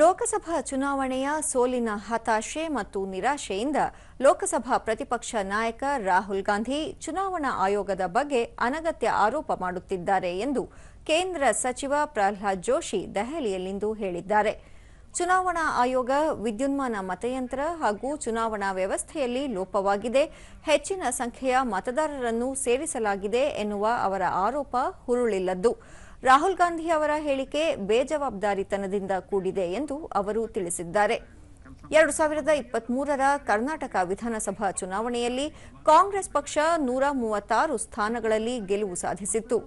ಲೋಕಸಭಾ ಚುನಾವಣೆಯ ಸೋಲಿನ ಹತಾಶೆ ಮತ್ತು ನಿರಾಶೆಯಿಂದ ಲೋಕಸಭಾ ಪ್ರತಿಪಕ್ಷ ನಾಯಕ ರಾಹುಲ್ ಗಾಂಧಿ ಚುನಾವಣಾ ಆಯೋಗದ ಬಗ್ಗೆ ಅನಗತ್ಯ ಆರೋಪ ಮಾಡುತ್ತಿದ್ದಾರೆ ಎಂದು ಕೇಂದ್ರ ಸಚಿವ ಪ್ರಹ್ಲಾದ್ ಜೋಶಿ ದೆಹಲಿಯಲ್ಲಿಂದು ಹೇಳಿದ್ದಾರೆ. ಚುನಾವಣಾ ಆಯೋಗ ವಿದ್ಯುನ್ಮಾನ ಮತಯಂತ್ರ ಹಾಗೂ ಚುನಾವಣಾ ವ್ಯವಸ್ಥೆಯಲ್ಲಿ ಲೋಪವಾಗಿದೆ. ಹೆಚ್ಚಿನ ಸಂಖ್ಯೆಯ ಮತದಾರರನ್ನು ಸೇರಿಸಲಾಗಿದೆ ಎನ್ನುವ ಅವರ ಆರೋಪ ಹುರುಳಿಲ್ಲದ್ದು. ರಾಹುಲ್ ಗಾಂಧಿ ಅವರ ಹೇಳಿಕೆ ಬೇಜವಾಬ್ದಾರಿತನದಿಂದ ಕೂಡಿದೆ ಎಂದು ಅವರು ತಿಳಿಸಿದ್ದಾರೆ. ಎರಡು ಸಾವಿರದ ಇಪ್ಪತ್ತ್ ಮೂರರ ಕರ್ನಾಟಕ ವಿಧಾನಸಭಾ ಚುನಾವಣೆಯಲ್ಲಿ ಕಾಂಗ್ರೆಸ್ ಪಕ್ಷ ನೂರ ಮೂವತ್ತಾರು ಸ್ಥಾನಗಳಲ್ಲಿ ಗೆಲುವು ಸಾಧಿಸಿತ್ತು.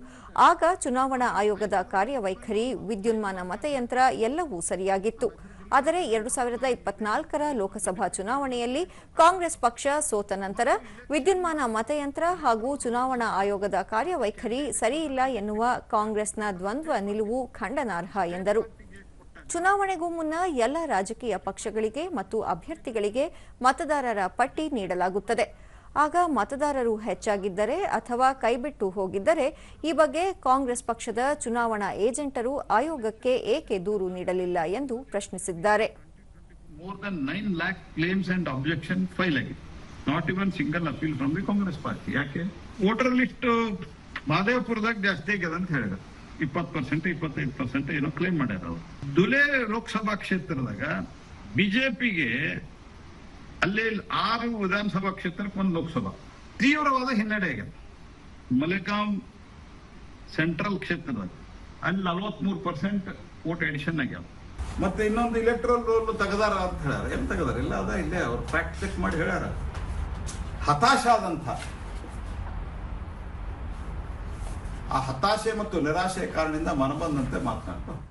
ಆಗ ಚುನಾವಣಾ ಆಯೋಗದ ಕಾರ್ಯವೈಖರಿ, ವಿದ್ಯುನ್ಮಾನ ಮತಯಂತ್ರ ಎಲ್ಲವೂ ಸರಿಯಾಗಿತ್ತು. ಆದರೆ ಎರಡು ಸಾವಿರದ ಇಪ್ಪತ್ನಾಲ್ಕರ ಲೋಕಸಭಾ ಚುನಾವಣೆಯಲ್ಲಿ ಕಾಂಗ್ರೆಸ್ ಪಕ್ಷ ಸೋತ ನಂತರ ವಿದ್ಯುನ್ಮಾನ ಮತಯಂತ್ರ ಹಾಗೂ ಚುನಾವಣಾ ಆಯೋಗದ ಕಾರ್ಯವೈಖರಿ ಸರಿಯಿಲ್ಲ ಎನ್ನುವ ಕಾಂಗ್ರೆಸ್ನ ದ್ವಂದ್ವ ನಿಲುವು ಖಂಡನಾರ್ಹ ಎಂದರು. ಚುನಾವಣೆಗೂ ಮುನ್ನ ಎಲ್ಲ ರಾಜಕೀಯ ಪಕ್ಷಗಳಿಗೆ ಮತ್ತು ಅಭ್ಯರ್ಥಿಗಳಿಗೆ ಮತದಾರರ ಪಟ್ಟಿ ನೀಡಲಾಗುತ್ತದೆ. ಆಗ ಮತದಾರರು ಹೆಚ್ಚಾಗಿದ್ದರೆ ಅಥವಾ ಕೈಬಿಟ್ಟು ಹೋಗಿದ್ದರೆ ಈ ಬಗ್ಗೆ ಕಾಂಗ್ರೆಸ್ ಪಕ್ಷದ ಚುನಾವಣಾ ಏಜೆಂಟರು ಆಯೋಗಕ್ಕೆ ಏಕೆ ದೂರು ನೀಡಲಿಲ್ಲ ಎಂದು ಪ್ರಶ್ನಿಸಿದ್ದಾರೆ. More than 9 lakh claims and file ಆಗಿದೆ not even single appeal from the Congress party ಯಾಕೆ? ವೋಟರ್ ಲಿಸ್ಟ್ ಮಾದೇವಪುರದಾಗ ಜಾಸ್ತಿ ಆಗ್ಯದ ಅಂತ ಹೇಳಿದ್ರು. ಇಪ್ಪತ್ತು ಪರ್ಸೆಂಟ್ ಇಪ್ಪತ್ತೈದು ಪರ್ಸೆಂಟ್ ಏನೋ ಕ್ಲೇಮ್ ಮಾಡ್ಯಾರ ಅವ್ರು. ದುಲೆ ಲೋಕಸಭಾ ಕ್ಷೇತ್ರದಾಗ ಬಿಜೆಪಿಗೆ ಅಲ್ಲಿ ಆರು ವಿಧಾನಸಭಾ ಕ್ಷೇತ್ರಕ್ಕೆ ಒಂದು ಲೋಕಸಭಾ. ತೀವ್ರವಾದ ಹಿನ್ನಡೆ ಆಗ್ಯದ. ಮಲೆಕಾಂ ಸೆಂಟ್ರಲ್ ಕ್ಷೇತ್ರದಾಗ ಅಲ್ಲಿ ನಲವತ್ಮೂರು ಪರ್ಸೆಂಟ್ ವೋಟ್ ಎಡಿಷನ್ ಆಗ್ಯಾವ. ಮತ್ತೆ ಇನ್ನೊಂದು ಇಲೆಕ್ಟ್ರಲ್ ರೋಲ್ ತೆಗದಾರ ಅಂತ ಹೇಳ್ಯಾರ. ಏನ್ ತೆಗದಾರ? ಇಲ್ಲ, ಅದ ಇಲ್ಲೇ ಅವ್ರು ಫ್ಯಾಕ್ಟ್ ಚೆಕ್ ಮಾಡಿ ಹೇಳ್ಯಾರ. ಹತಾಶ ಆದಂಥ ಆ ಹತಾಶೆ ಮತ್ತು ನಿರಾಶೆಯ ಕಾರಣದಿಂದ ಮನಬಂದಂತೆ ಮಾತನಾಡ್ತಾರೆ